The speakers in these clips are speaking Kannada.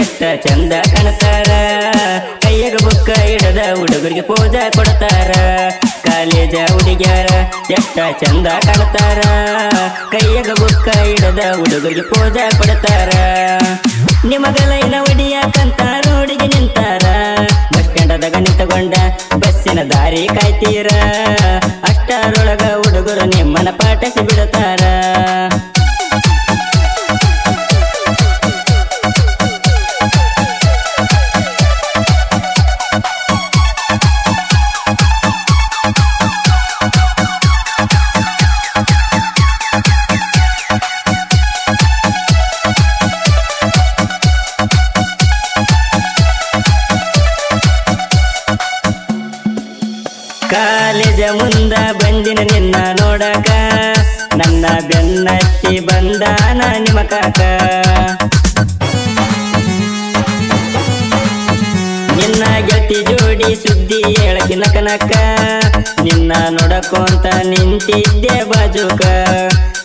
ಎಷ್ಟ ಚಂದ ಕಾಣ್ತಾರ ಕೈಯಾಗ ಬುಕ್ಕ ಇಡದ ಹುಡುಗರಿಗೆ ಪೂಜಾ ಕೊಡ್ತಾರ. ಕಾಲೇಜ ಹುಡುಗ್ಯಾರ ಎಷ್ಟ ಚಂದ ಕಾಣ್ತಾರ ಕೈಯಾಗ ಬುಕ್ಕ ಇಡದ ಹುಡುಗರಿಗೆ ಪೂಜಾ ಕೊಡ್ತಾರ. ನಿಮಗಲೈನ ಹೊಡಿಯಾಕಂತ ಹುಡುಗಿ ನಿಂತಾರ. ಬಸ್ ಸ್ಟ್ಯಾಂಡದಾಗ ನಿಂತುಕೊಂಡ ಬಸ್ಸಿನ ದಾರಿ ಕಾಯ್ತೀರ. ಅಷ್ಟರೊಳಗ ಹುಡುಗರು ನಿಮ್ಮನ ಪಾಠಿಸಿ ಬಿಡುತ್ತಾರ. ಬಂದಿನ ನಿನ್ನ ನೋಡಕ. ನನ್ನ ಬೆನ್ನಟ್ಟಿ ಬಂದಾನ ನಿಮ್ಮ ಕಾಕ. ನಿನ್ನ ಗೆಳತಿ ಜೋಡಿ ಸುದ್ದಿ ಹೇಳಕಿನ ಕನಕ ನಿನ್ನ ನೋಡಕೊಂತ ನಿಂತಿದ್ದೆ ಬಾಜುಕ.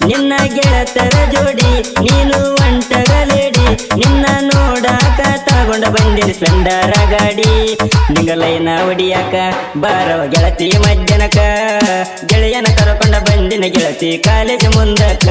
ನಿನ್ನ ಗೆಳತರ ಜೋಡಿ ನೀನು ಒಂಟಗಲೇಡಿ ನಿನ್ನ ನೋಡಾಕ ಬಂದಿರಿ ಸ್ಪೆಂಡರ ಗಾಡಿ. ನಿಂಗಲೈನ ಒಡಿಯಾಕ ಬಾರವ ಗೆಳತಿ ಮಧ್ಯಾಹ್ನಕ ಗೆಳೆಯನ ಕರಕೊಂಡ ಬಂದಿನ ಗೆಳತಿ ಕಾಲೇಜ್ ಮುಂದಕ್ಕ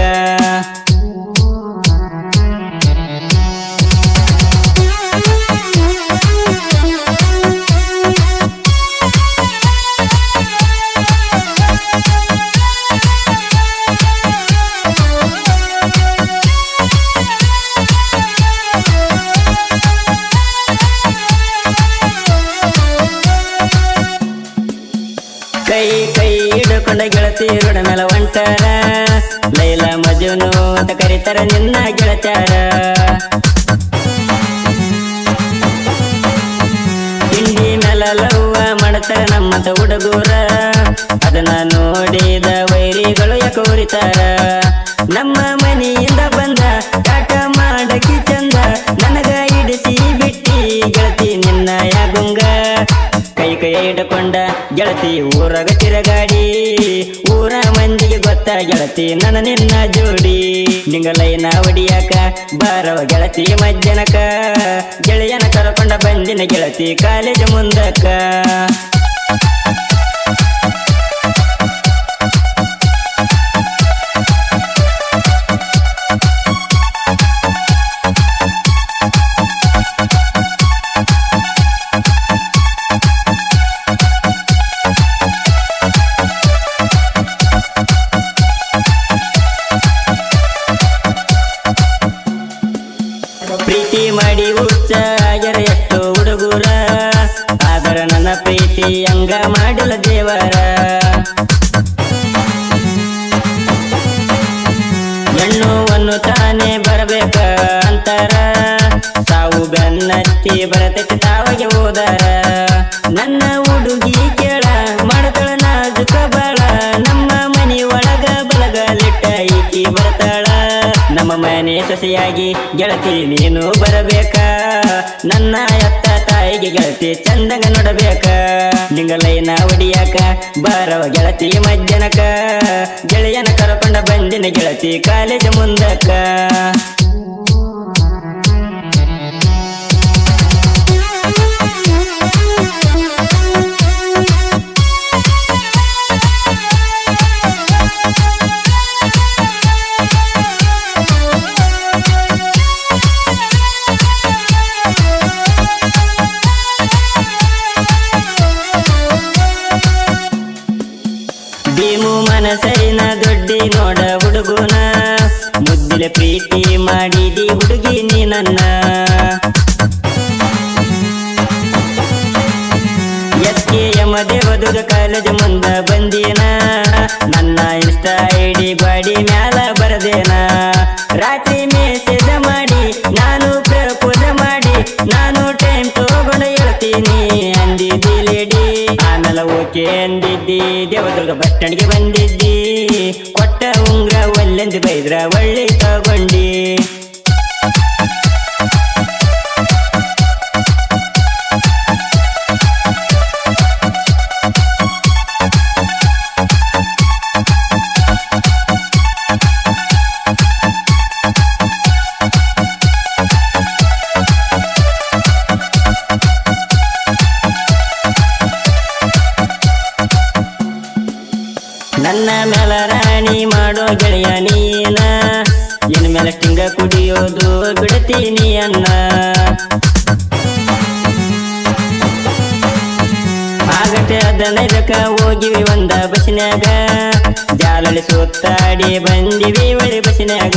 ಗೆಳತಿ ರೋಡ ಮೇಲೆ ಹೊಂಟಾರ ಲೈಲ ಮಜುನು ಅಂತ ಕರೀತಾರ ನಿನ್ನ ಗೆಳತ್ಯಾರ. ಹಿಂಡಿ ಮೇಲ ಲವ್ವ ಮಾಡ್ತಾರ ನಮ್ಮಂತ ಹುಡುಗೂರ. ಅದನ್ನ ನೋಡಿದ ವೈರಿಗಳು ಯಾಕೆ ಉರಿತಾರ. ನಮ್ಮ ಮನೆಯಿಂದ ಬಂದ ಕಾಟ ಮಾಡಕಿ ಚಂದ ಹಿಡ್ಕೊಂಡ ಗೆಳತಿ ಊರಾಗ ತಿರಗಾಡಿ. ಊರ ಮಂದಿಗೆ ಗೊತ್ತ ಗೆಳತಿ ನನ್ನ ನಿನ್ನ ಜೋಡಿ. ನಿಂಗಲೈನ ಒಡಿಯಾಕ ಬಾರವ ಗೆಳತಿ ಮಜ್ಜನಕ ಗೆಳೆಯನ ಕರಕೊಂಡ ಬಂದಿನ ಗೆಳತಿ ಕಾಲೇಜು ಮುಂದಕ್ಕ ಪ್ರೀತಿ ಹಂಗ ಮಾಡಿಲ್ಲ ದೇವರ. ಹೆಣ್ಣುವನ್ನು ತಾನೇ ಬರಬೇಕ ಅಂತಾರ. ಸಾವು ಬೆನ್ನತ್ತಿ ಬರತಕ್ಕೆ ತಾವಗೆ ಹೋದರ. ನನ್ನ ಹುಡುಗಿ ಕೇಳ, ಮಾಡತಳ ನಾಜುಕ ಬಾಳ. ನಮ್ಮ ಮನಿ ಒಳಗ ಬಲಗಲಿಟ್ಟ ಈಕಿ ಬರ್ತಾಳ. ನಮ್ಮ ಮನೆ ಸೊಸೆಯಾಗಿ ಗೆಳತಿ ನೀನು ಬರಬೇಕ. ನನ್ನ ಎತ್ತ ತಾಯಿಗೆ ಗೆಳತಿ ಚಂದಂಗ ನೋಡಬೇಕ. ನಿಂಗಲೈನ ಹೊಡಿಯಾಕ ಬಾರವ ಗೆಳತಿ ಮಧ್ಯಾಹ್ನಕ ಗೆಳೆಯನ ಕರಕೊಂಡ ಬಂದಿನ ಗೆಳತಿ ಕಾಲೇಜ್ ಮುಂದಕ್ಕ ಭೀಮು ದೊಡ್ಡಿ ನೋಡ ಹುಡುಗುನ. ಮುದ್ದಿಲ ಪ್ರೀತಿ ಮಾಡಿದಿ ಹುಡುಗಿ ನೀ ನನ್ನ S K M Devadurga college ಮುಂದ ಬಂದಿನ. ನನ್ನ ಇಷ್ಟ ಐಡಿ ಬಾಡಿ ಮ್ಯಾಲ ಆಮೇಲೆ ಓಕೆ ಅಂದಿದ್ದಿ ದೇವದುರ್ಗ ಬಸ್ ಸ್ಟ್ಯಾಂಡ್ಗೆ ಬಂದಿದ್ದಿ. ಕೊಟ್ಟ ಉಂಗ್ರ ಒಲ್ಲೆಂದು ಬೈದ್ರ ಒಳ್ಳೆ ತಗೊಂಡಿ. ಮೇಲೆ ತಿಂಗ ಕುಡಿಯೋದು ಬಿಡ್ತೀನಿ ಅನ್ನ ಆಗತ್ತೆ ಹದಿನೈದಕ್ಕ ಹೋಗಿವಿ ಒಂದ ಬಸ್ನ್ಯಾಗ ಜಾಲಳಿ ಸುತ್ತಾಡಿ ಬಂದಿವಿ ಒಳ್ಳೆ ಬಸ್ನ್ಯಾಗ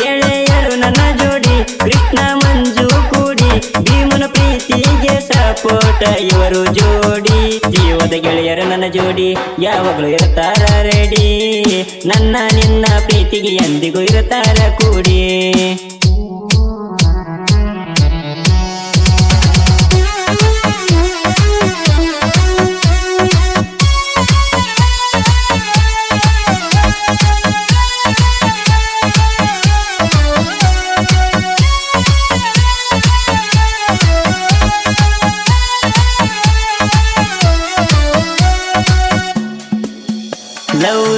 ಗೆಳೆಯರು ನನ್ನ ಜೋಡಿ, ಕೃಷ್ಣ ಮಂಜು ಕೂಡಿ, ಭೀಮನ ಪ್ರೀತಿಗೆ ಸಪೋಟ ಇವರು ಜೋಡಿ. ಜೀವದ ಗೆಳೆಯರು ನನ್ನ ಜೋಡಿ, ಯಾವಾಗಲೂ ಇರ್ತಾರ ರೆಡಿ ನನ್ನ ನಿನ್ನ ಪ್ರೀತಿಗೆ ಎಂದಿಗೂ ಇರುತ್ತಾರ ಕೂಡಿ.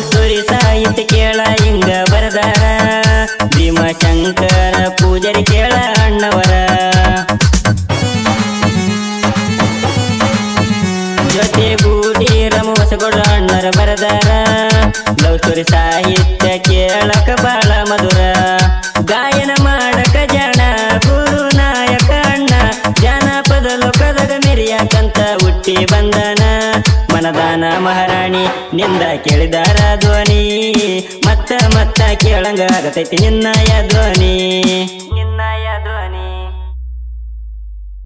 ಸಾಹಿತ್ಯ ಕೇಳ, ಹಿಂಗ ಬರದಾರ. ಭೀಮಶಂಕರ ಪೂಜಾರಿ ಕೇಳ, ಅಣ್ಣವರ. ಜೊತೆ ಗೂಡಿ ರಮ ಹೊಸಗೊಡ ಅಣ್ಣರ ಬರದಾರ. ಲವ್ ಸಾಹಿತ್ಯ ಕೇಳಕ ಬಾಳ ಮಧುರ. ಗಾಯನ ಮಾಡಕ ಜನ, ಗುರು ನಾಯಕ ಅಣ್ಣ. ಜಾನಪದ ಲೋಕದಾಗ ಮೆರಿಯಾಕಂತ ಹುಟ್ಟಿ ಬಂದನ. ಗಾನ ಮಹಾರಾಣಿ ನಿಂದ ಕೇಳಿದಾರ ಧ್ವನಿ ಮತ್ತ ಮತ್ತ ಕೇಳಂಗ ಆಗತೈತಿ ನಿನ್ನಯ ಧ್ವನಿ. ನಿನ್ನಯ ಧ್ವನಿ.